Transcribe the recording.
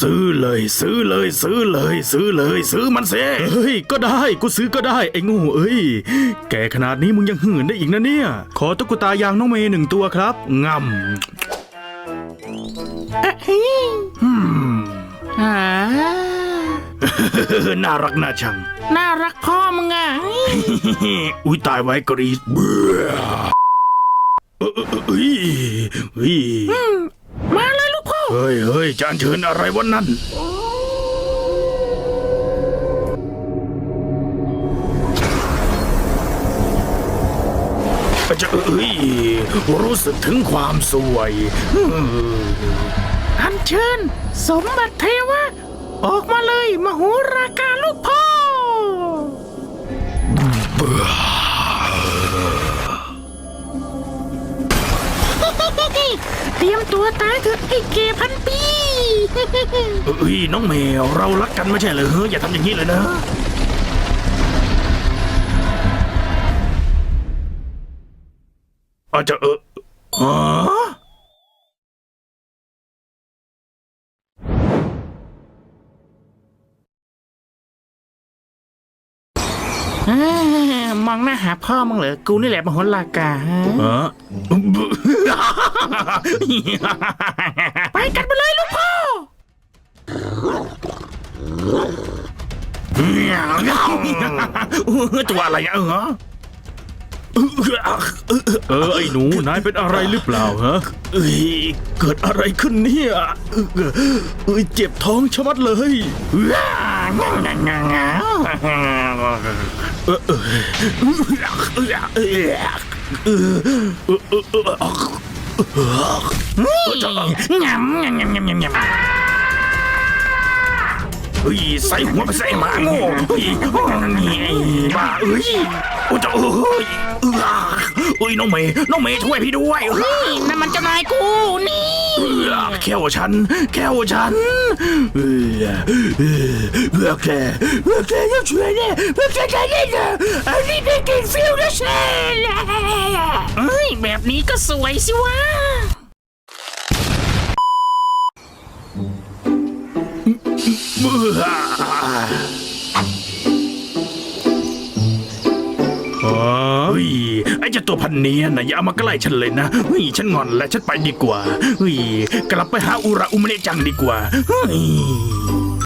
ซื้อเลย ซื้อเลย ซื้อเลย ซื้อเลย ซื้อมันเซ่เฮ้ยก็ได้กูซื้อก็ได้ไอ้โงูเอ้ยแกขนาดนี้มึงยังหื่นได้อีกนะเนี่ย ขอตุ๊กตายางน้องเมย์หนึ่งตัวครับงำอืมอ่าน่ารักน่าชัง น่ารักพ่อมึงอะอุ้ยตายไว้กรีดเบื่อเอ้ยเอ้ย ฮ้ยเฮ้ยจานเชิญอะไรวันนั้นจะเอ้ยรู้สึกถึงความสวยอันเชิญ สมบัติเทวะ ออกมาเลยมโห รียมตัวตายเถอะไอ้เกพันปี เอ้ยน้องแมวเรารักกันไม่ใช่เหรอเฮ้ยอย่าทำอย่างนี้เลยนะ อาจจะเออฮะ อ้ยมองหน้าหาพ่อมึงเหรอ กูนี่แหละมโหรากาฮะฮะไปกันไปเลยลูกพ่อ ตัวอะไรอะเออเออไอ้หนูนายเป็นอะไรหรือเปล่าฮะเอ้ยเกิดอะไรขึ้นเนี่ยเอ้ยเจ็บท้องชะมัดเลย เออเออเออเอองำงำงำงำงำงำเฮ้ยใส่หัวไปใส่หมาโง่เฮ้ยบ้าเอ้ยโอ้จะเอ้ยเอ้ยเอ้ยน้องเมย์น้องเมย์ช่วยพี่ด้วยเฮ้ยนั่นมันจ้านายกูนี่ แค่วฉัน แค่วฉันเอ้ยเอ้ยเพื่อแกเพื่อแกจะช่วยเนี่ยเพื่อแกจะได้เนี่ยอันนี้เป็นกินฟิลนะเชนเอ้ยแบบนี้ก็สวยสิวะเมื่อ ฮ้ยไอ้เจ้าตัวพันเนียนนะอย่าเอามาใกล้ฉันเลยนะเฮ้ยฉันงอนแล้วฉันไปดีกว่าเฮ้ยกลับไปหาอุระอุมเนะจังดีกว่าเฮ้ย